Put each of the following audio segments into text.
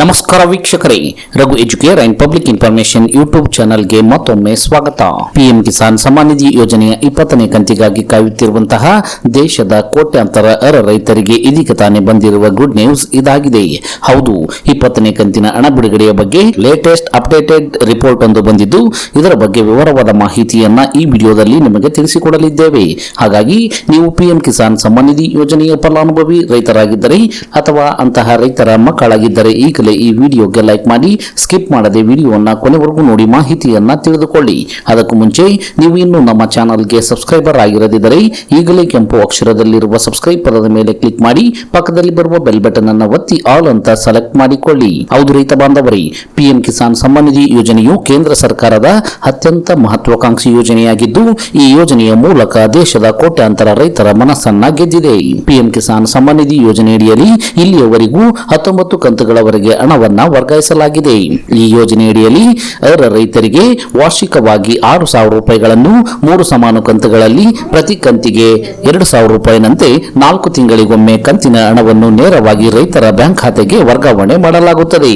ನಮಸ್ಕಾರ ವೀಕ್ಷಕರೇ, Raghu educare and public information YouTube ಚಾನೆಲ್ಗೆ ಮತ್ತೊಮ್ಮೆ ಸ್ವಾಗತ. ಪಿಎಂ ಕಿಸಾನ್ ಸಮ್ಮಾನ್ ನಿಧಿ ಯೋಜನೆಯ ಇಪ್ಪತ್ತನೇ ಕಂತಿಗಾಗಿ ಕಾಯುತ್ತಿರುವಂತಹ ದೇಶದ ಕೋಟ್ಯಾಂತರ ಅರ ರೈತರಿಗೆ ಇದೀಗ ತಾನೇ ಬಂದಿರುವ ಗುಡ್ ನ್ಯೂಸ್ ಇದಾಗಿದೆ. ಹೌದು, ಇಪ್ಪತ್ತನೇ ಕಂತಿನ ಹಣ ಬಿಡುಗಡೆಯ ಬಗ್ಗೆ ಲೇಟೆಸ್ಟ್ ಅಪ್ಡೇಟೆಡ್ ರಿಪೋರ್ಟ್ ಒಂದು ಬಂದಿದ್ದು, ಇದರ ಬಗ್ಗೆ ವಿವರವಾದ ಮಾಹಿತಿಯನ್ನ ಈ ವಿಡಿಯೋದಲ್ಲಿ ನಿಮಗೆ ತಿಳಿಸಿಕೊಡಲಿದ್ದೇವೆ. ಹಾಗಾಗಿ, ನೀವು ಪಿಎಂ ಕಿಸಾನ್ ಸಮ್ಮಾನ್ ನಿಧಿ ಯೋಜನೆಯ ಫಲಾನುಭವಿ ರೈತರಾಗಿದ್ದರೆ ಅಥವಾ ಅಂತಹ ರೈತರ ಮಕ್ಕಳಾಗಿದ್ದರೆ ಈಗಲೇ ಈ ವಿಡಿಯೋಗೆ ಲೈಕ್ ಮಾಡಿ, ಸ್ಕಿಪ್ ಮಾಡದೆ ವಿಡಿಯೋವನ್ನ ಕೊನೆವರೆಗೂ ನೋಡಿ ಮಾಹಿತಿಯನ್ನ ತಿಳಿದುಕೊಳ್ಳಿ. ಅದಕ್ಕೂ ಮುಂಚೆ, ನೀವು ಇನ್ನೂ ನಮ್ಮ ಚಾನಲ್ಗೆ ಸಬ್ಸ್ಕ್ರೈಬರ್ ಆಗಿರದಿದ್ದರೆ, ಈಗಲೇ ಕೆಂಪು ಅಕ್ಷರದಲ್ಲಿರುವ ಸಬ್ಸ್ಕ್ರೈಬ್ ಪದದ ಮೇಲೆ ಕ್ಲಿಕ್ ಮಾಡಿ, ಪಕ್ಕದಲ್ಲಿ ಬರುವ ಬೆಲ್ ಬಟನ್ ಅನ್ನು ಒತ್ತಿ ಆಲ್ ಅಂತ ಸೆಲೆಕ್ಟ್ ಮಾಡಿಕೊಳ್ಳಿ. ಹೌದು ರೈತ ಬಾಂಧವರೇ, ಪಿಎಂ ಕಿಸಾನ್ ಸಮ್ಮಾನ್ ನಿಧಿ ಯೋಜನೆಯು ಕೇಂದ್ರ ಸರ್ಕಾರದ ಅತ್ಯಂತ ಮಹತ್ವಾಕಾಂಕ್ಷಿ ಯೋಜನೆಯಾಗಿದ್ದು, ಈ ಯೋಜನೆಯ ಮೂಲಕ ದೇಶದ ಕೋಟ್ಯಾಂತರ ರೈತರ ಮನಸ್ಸನ್ನ ಗೆದ್ದಿದೆ. ಪಿಎಂ ಕಿಸಾನ್ ಸಮ್ಮಾನ್ ನಿಧಿ ಯೋಜನೆಯಡಿಯಲ್ಲಿ ಇಲ್ಲಿಯವರೆಗೂ ಹತ್ತೊಂಬತ್ತು ಕಂತುಗಳವರೆಗೆ ಹಣವನ್ನ ವರ್ಗಾಯಿಸಲಾಗಿದೆ. ಈ ಯೋಜನೆಯಡಿಯಲ್ಲಿ ಅರ್ಹ ರೈತರಿಗೆ ವಾರ್ಷಿಕವಾಗಿ ಆರು ಸಾವಿರ ರೂಪಾಯಿಗಳನ್ನು ಮೂರು ಸಮಾನ ಕಂತುಗಳಲ್ಲಿ ಪ್ರತಿ ಕಂತಿಗೆ ಎರಡು ಸಾವಿರ ರೂಪಾಯಿನಂತೆ ನಾಲ್ಕು ತಿಂಗಳಿಗೊಮ್ಮೆ ಕಂತಿನ ಹಣವನ್ನು ನೇರವಾಗಿ ರೈತರ ಬ್ಯಾಂಕ್ ಖಾತೆಗೆ ವರ್ಗಾವಣೆ ಮಾಡಲಾಗುತ್ತದೆ.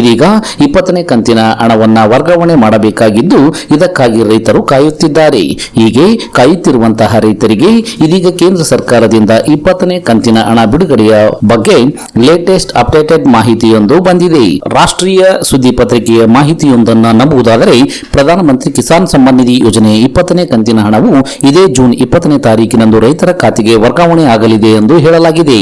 ಇದೀಗ ಇಪ್ಪತ್ತನೇ ಕಂತಿನ ಹಣವನ್ನು ವರ್ಗಾವಣೆ ಮಾಡಬೇಕಾಗಿದ್ದು, ಇದಕ್ಕಾಗಿ ರೈತರು ಕಾಯುತ್ತಿದ್ದಾರೆ. ಹೀಗೆ ಕಾಯುತ್ತಿರುವಂತಹ ರೈತರಿಗೆ ಇದೀಗ ಕೇಂದ್ರ ಸರ್ಕಾರದಿಂದ ಇಪ್ಪತ್ತನೇ ಕಂತಿನ ಹಣ ಬಿಡುಗಡೆಯ ಬಗ್ಗೆ ಲೇಟೆಸ್ಟ್ ಅಪ್ಡೇಟೆಡ್ ಮಾಹಿತಿಯೊಂದು ಬಂದಿದೆ. ರಾಷ್ಟ್ರೀಯ ಸುದ್ದಿ ಪತ್ರಿಕೆಯ ಮಾಹಿತಿಯೊಂದನ್ನು ನಂಬುವುದಾದರೆ, ಪ್ರಧಾನಮಂತ್ರಿ ಕಿಸಾನ್ ಸಮ್ಮಾನ್ ನಿಧಿ ಯೋಜನೆ ಇಪ್ಪತ್ತನೇ ಕಂತಿನ ಹಣವು ಇದೇ ಜೂನ್ ಇಪ್ಪತ್ತನೇ ತಾರೀಕಿನಂದು ರೈತರ ಖಾತೆಗೆ ವರ್ಗಾವಣೆ ಆಗಲಿದೆ ಎಂದು ಹೇಳಲಾಗಿದೆ.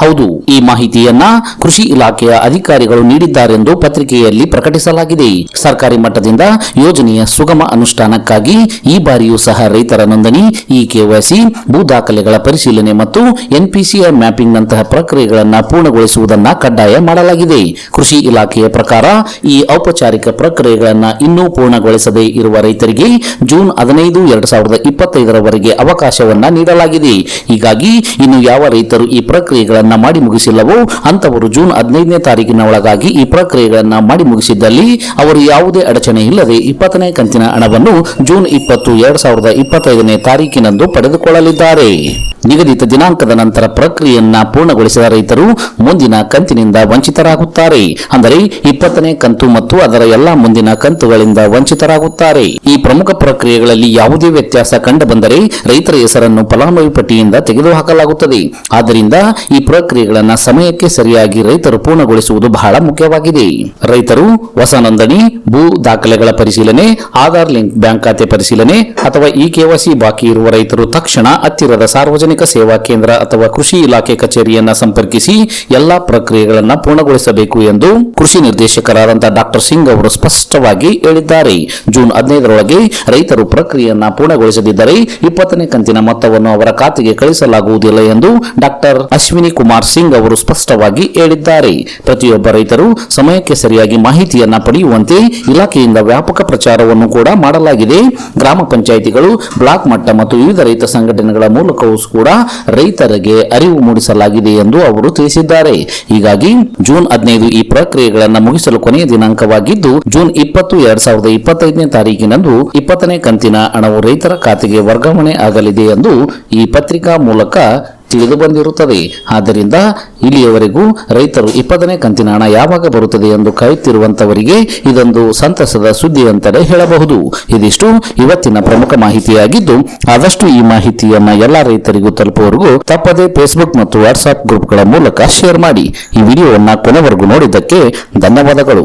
ಹೌದು, ಈ ಮಾಹಿತಿಯನ್ನ ಕೃಷಿ ಇಲಾಖೆಯ ಅಧಿಕಾರಿಗಳು ನೀಡಿದ್ದಾರೆಂದು ಪತ್ರಿಕೆಯಲ್ಲಿ ಪ್ರಕಟಿಸಲಾಗಿದೆ. ಸರ್ಕಾರಿ ಮಟ್ಟದಿಂದ ಯೋಜನೆಯ ಸುಗಮ ಅನುಷ್ಠಾನಕ್ಕಾಗಿ ಈ ಬಾರಿಯೂ ಸಹ ರೈತರ ನೋಂದಣಿ ಇ ಕೆವೈಸಿ ಭೂ ದಾಖಲೆಗಳ ಪರಿಶೀಲನೆ ಮತ್ತು ಎನ್ಪಿಸಿಐ ಮ್ಯಾಪಿಂಗ್ ನಂತಹ ಪ್ರಕ್ರಿಯೆಗಳನ್ನು ಪೂರ್ಣಗೊಳಿಸುವುದನ್ನ ಕಡ್ಡಾಯ ಮಾಡಲಾಗಿದೆ. ಕೃಷಿ ಇಲಾಖೆಯ ಪ್ರಕಾರ ಈ ಔಪಚಾರಿಕ ಪ್ರಕ್ರಿಯೆಗಳನ್ನು ಇನ್ನೂ ಪೂರ್ಣಗೊಳಿಸದೇ ಇರುವ ರೈತರಿಗೆ ಜೂನ್ ಹದಿನೈದು, ಎರಡ್ ಸಾವಿರದ ಇಪ್ಪತ್ತೈದರವರೆಗೆ ಅವಕಾಶವನ್ನ ನೀಡಲಾಗಿದೆ. ಹೀಗಾಗಿ ಇನ್ನು ಯಾವ ರೈತರು ಈ ಪ್ರಕ್ರಿಯೆಗಳನ್ನು ಮಾಡಿ ಮುಗಿಸಿಲ್ಲವೋ ಅಂತವರು ಜೂನ್ ಹದಿನೈದನೇ ತಾರೀಕಿನ ಒಳಗಾಗಿ ಈ ಪ್ರಕ್ರಿಯೆಗಳನ್ನು ಮಾಡಿ ಮುಗಿಸಿದ್ದಲ್ಲಿ ಅವರು ಯಾವುದೇ ಅಡಚಣೆ ಇಲ್ಲದೆ ಇಪ್ಪತ್ತನೇ ಕಂತಿನ ಹಣವನ್ನು ಜೂನ್ ಇಪ್ಪತ್ತು ಎರಡ್ ಸಾವಿರದ ಇಪ್ಪತ್ತೈದನೇ ತಾರೀಕಿನಂದು ಪಡೆದುಕೊಳ್ಳಲಿದ್ದಾರೆ. ನಿಗದಿತ ದಿನಾಂಕದ ನಂತರ ಪ್ರಕ್ರಿಯೆಯನ್ನ ಪೂರ್ಣಗೊಳಿಸಿದ ರೈತರು ಮುಂದಿನ ಕಂತಿನಿಂದ ವಂಚಿತರಾಗುತ್ತಾರೆ. ಅಂದರೆ ಇಪ್ಪತ್ತನೇ ಕಂತು ಮತ್ತು ಅದರ ಎಲ್ಲಾ ಮುಂದಿನ ಕಂತುಗಳಿಂದ ವಂಚಿತರಾಗುತ್ತಾರೆ. ಈ ಪ್ರಮುಖ ಪ್ರಕ್ರಿಯೆಗಳಲ್ಲಿ ಯಾವುದೇ ವ್ಯತ್ಯಾಸ ಕಂಡುಬಂದರೆ ರೈತರ ಹೆಸರನ್ನು ಫಲಾನುಭವಿ ಪಟ್ಟಿಯಿಂದ ತೆಗೆದುಹಾಕಲಾಗುತ್ತದೆ. ಆದ್ದರಿಂದ ಈ ಪ್ರಕ್ರಿಯೆಗಳನ್ನು ಸಮಯಕ್ಕೆ ಸರಿಯಾಗಿ ರೈತರು ಪೂರ್ಣಗೊಳಿಸುವುದು ಬಹಳ ಮುಖ್ಯವಾಗಿದೆ. ರೈತರು ಹೊಸ ನೋಂದಣಿ, ಭೂ ದಾಖಲೆಗಳ ಪರಿಶೀಲನೆ, ಆಧಾರ್ ಲಿಂಕ್ ಬ್ಯಾಂಕ್ ಖಾತೆ ಪರಿಶೀಲನೆ ಅಥವಾ ಇ ಕೆವೈಸಿ ಬಾಕಿ ಇರುವ ರೈತರು ತಕ್ಷಣ ಹತ್ತಿರದ ಸಾರ್ವಜನಿಕ ಸೇವಾ ಕೇಂದ್ರ ಅಥವಾ ಕೃಷಿ ಇಲಾಖೆ ಕಚೇರಿಯನ್ನ ಸಂಪರ್ಕಿಸಿ ಎಲ್ಲಾ ಪ್ರಕ್ರಿಯೆಗಳನ್ನು ಪೂರ್ಣಗೊಳಿಸಬೇಕು ಎಂದು ಕೃಷಿ ನಿರ್ದೇಶಕರಾದಂತಹ ಡಾಕ್ಟರ್ ಸಿಂಗ್ ಅವರು ಸ್ಪಷ್ಟವಾಗಿ ಹೇಳಿದ್ದಾರೆ. ಜೂನ್ ಹದಿನೈದರೊಳಗೆ ರೈತರು ಪ್ರಕ್ರಿಯೆಯನ್ನ ಪೂರ್ಣಗೊಳಿಸದಿದ್ದರೆ ಇಪ್ಪತ್ತನೇ ಕಂತಿನ ಮೊತ್ತವನ್ನು ಅವರ ಖಾತೆಗೆ ಕಳಿಸಲಾಗುವುದಿಲ್ಲ ಎಂದು ಡಾಕ್ಟರ್ ಅಶ್ವಿನಿ ಕುಮಾರ್ ಸಿಂಗ್ ಅವರು ಸ್ಪಷ್ಟವಾಗಿ ಹೇಳಿದ್ದಾರೆ. ಪ್ರತಿಯೊಬ್ಬ ರೈತರು ಸಮಯಕ್ಕೆ ಸರಿಯಾಗಿ ಮಾಹಿತಿಯನ್ನ ಪಡೆಯುವಂತೆ ಇಲಾಖೆಯಿಂದ ವ್ಯಾಪಕ ಪ್ರಚಾರವನ್ನು ಕೂಡ ಮಾಡಲಾಗಿದೆ. ಗ್ರಾಮ ಪಂಚಾಯಿತಿಗಳು, ಬ್ಲಾಕ್ ಮಟ್ಟ ಮತ್ತು ವಿವಿಧ ರೈತ ಸಂಘಟನೆಗಳ ಮೂಲಕವೂ ಕೂಡ ರೈತರಿಗೆ ಅರಿವು ಮೂಡಿಸಲಾಗಿದೆ ಎಂದು ಅವರು ತಿಳಿಸಿದ್ದಾರೆ. ಹೀಗಾಗಿ ಜೂನ್ ಹದಿನೈದು ಈ ಪ್ರಕ್ರಿಯೆಗಳನ್ನು ಮುಗಿಸಲು ಕೊನೆಯ ದಿನಾಂಕವಾಗಿದ್ದು, ಜೂನ್ ಇಪ್ಪತ್ತು, ಎರಡ್ ಸಾವಿರದ ಇಪ್ಪತ್ತೈದನೇ ತಾರೀಕಿನಂದು ಇಪ್ಪತ್ತನೇ ಕಂತಿನ ಹಣವು ರೈತರ ಖಾತೆಗೆ ವರ್ಗಾವಣೆ ಆಗಲಿದೆ ಎಂದು ಈ ಪತ್ರಿಕಾ ಮೂಲಕ ತಿಳಿದು ಬಂದಿರುತ್ತದೆ ಆದ್ದರಿಂದ ಇಲ್ಲಿಯವರೆಗೂ ರೈತರು ಇಪ್ಪತ್ತನೇ ಕಂತಿನ ಹಣ ಯಾವಾಗ ಬರುತ್ತದೆ ಎಂದು ಕಾಯುತ್ತಿರುವಂತವರಿಗೆ ಇದೊಂದು ಸಂತಸದ ಸುದ್ದಿ ಅಂತಲೇ ಹೇಳಬಹುದು. ಇದಿಷ್ಟು ಇವತ್ತಿನ ಪ್ರಮುಖ ಮಾಹಿತಿಯಾಗಿದ್ದು, ಆದಷ್ಟು ಈ ಮಾಹಿತಿಯನ್ನ ಎಲ್ಲ ರೈತರಿಗೂ ತಲುಪುವವರೆಗೂ ತಪ್ಪದೇ ಫೇಸ್ಬುಕ್ ಮತ್ತು ವಾಟ್ಸ್ಆಪ್ ಗ್ರೂಪ್ಗಳ ಮೂಲಕ ಶೇರ್ ಮಾಡಿ. ಈ ವಿಡಿಯೋವನ್ನು ಕೊನೆವರೆಗೂ ನೋಡಿದ್ದಕ್ಕೆ ಧನ್ಯವಾದಗಳು.